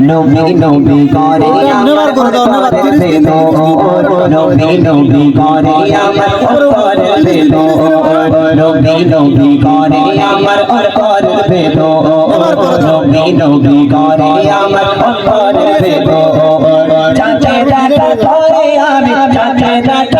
নবী নবী করে আমার করে অন্তর বেদো নবী নবী করে আমার করে আমি চাচে দেখা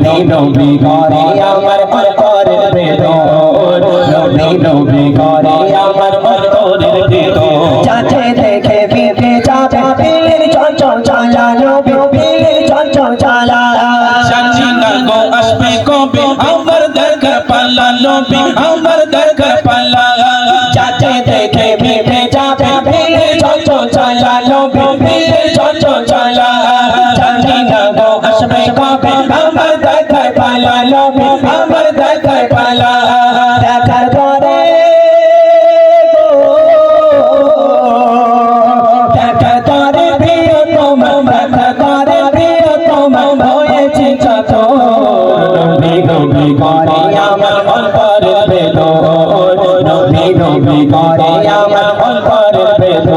নবী করে আমার অন্তর বেদো নবী নবী করে আমার অন্তর বেদো চাচে দেখে বিপে চাচা পিলের চঞ্চল চালা নবী পিলের চঞ্চল চালা সাজিনা গো আসবে কবে আমার দেখা পাল্লা নবী, আমার দেখা পাল্লা। করে আমার অন্তর বেদ নবী নবী করে আমার অন্তর বেদ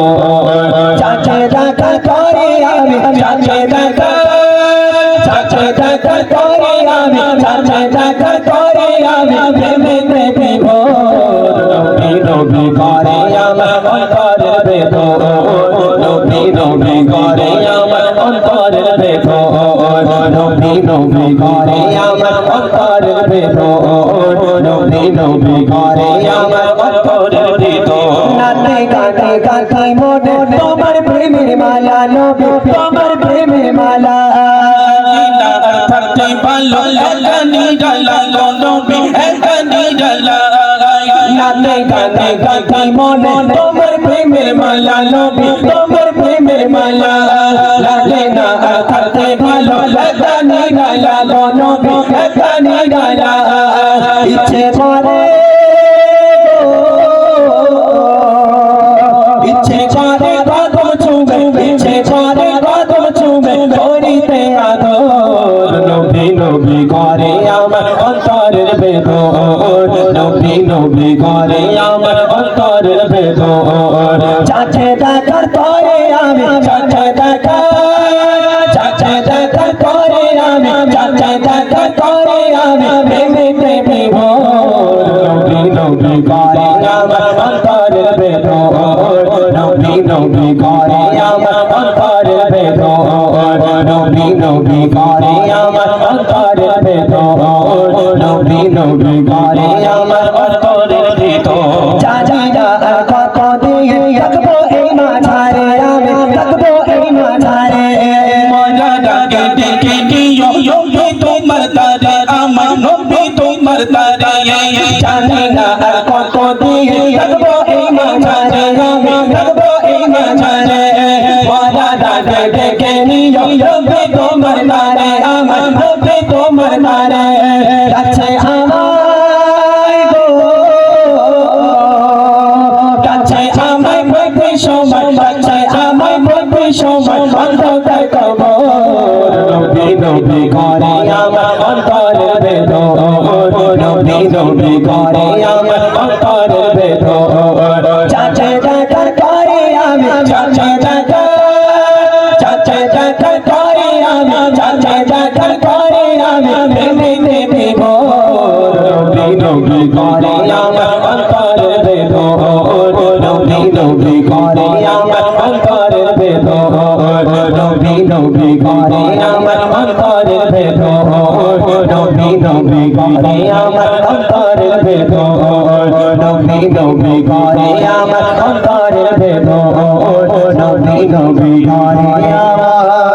চাচে দেখা করে আমি, চাচে দেখা চাচে দেখা করে আমি, চাচে দেখা করে আমি, প্রেমে দেব নবী নবী করে আমার অন্তর বেদ নবী করে আমার অন্তর বেদ নবী নবী করে আমার অন্তর বেদ নাতে গাতে গাতে মনে তোমার প্রেমের মালা নবী তোমার প্রেমের মালা। থাকতে ভালো একানি ডালা নবী একানি ডালা নাতে গাতে গাতে মনে তোমার প্রেমের মালা নবী তোমার প্রেমের মালা। লাগে না থাকতে ইচ্ছে করে ইচ্ছে করে ইচ্ছে করে কদম চুমে করিতে আদর নবী নবী করে আমার অন্তরের বেদর নবী নবী করে চাচে দেখার পরে আমি চাচে আমি চাচে দেখার করে আমি প্রেমে প্রেমে ভোর? নবী করে আমার অন্তরের নবী করে আমার অন্তরের বেদর নবী করে আমার অন্তরের নবী নবী করে আমার তোমার তারে চাচিরা আর কত দিয়ে থাকব এই মাঝারে থাকব এই মাঝারে মজা ডাকে ডেকে নিও সময় সময় অন্তর কবর নবী করে আমার অন্তর বেদ নবী নবী করে আমার অন্তর বেদ চাচে দেখা করে আমি চাচে দেখা চাচে দেখা করে আমি চাচে দেখা করে আমি প্রেমে দেব নবী নবী করে আমার অন্তর বেদ নবী নবী করে আমার নবী করে আমার অন্তর বেদ নবী নবী করে আমার অন্তর বেদ নবী নবী করে আমার অন্তর বেদ নবী নবী করে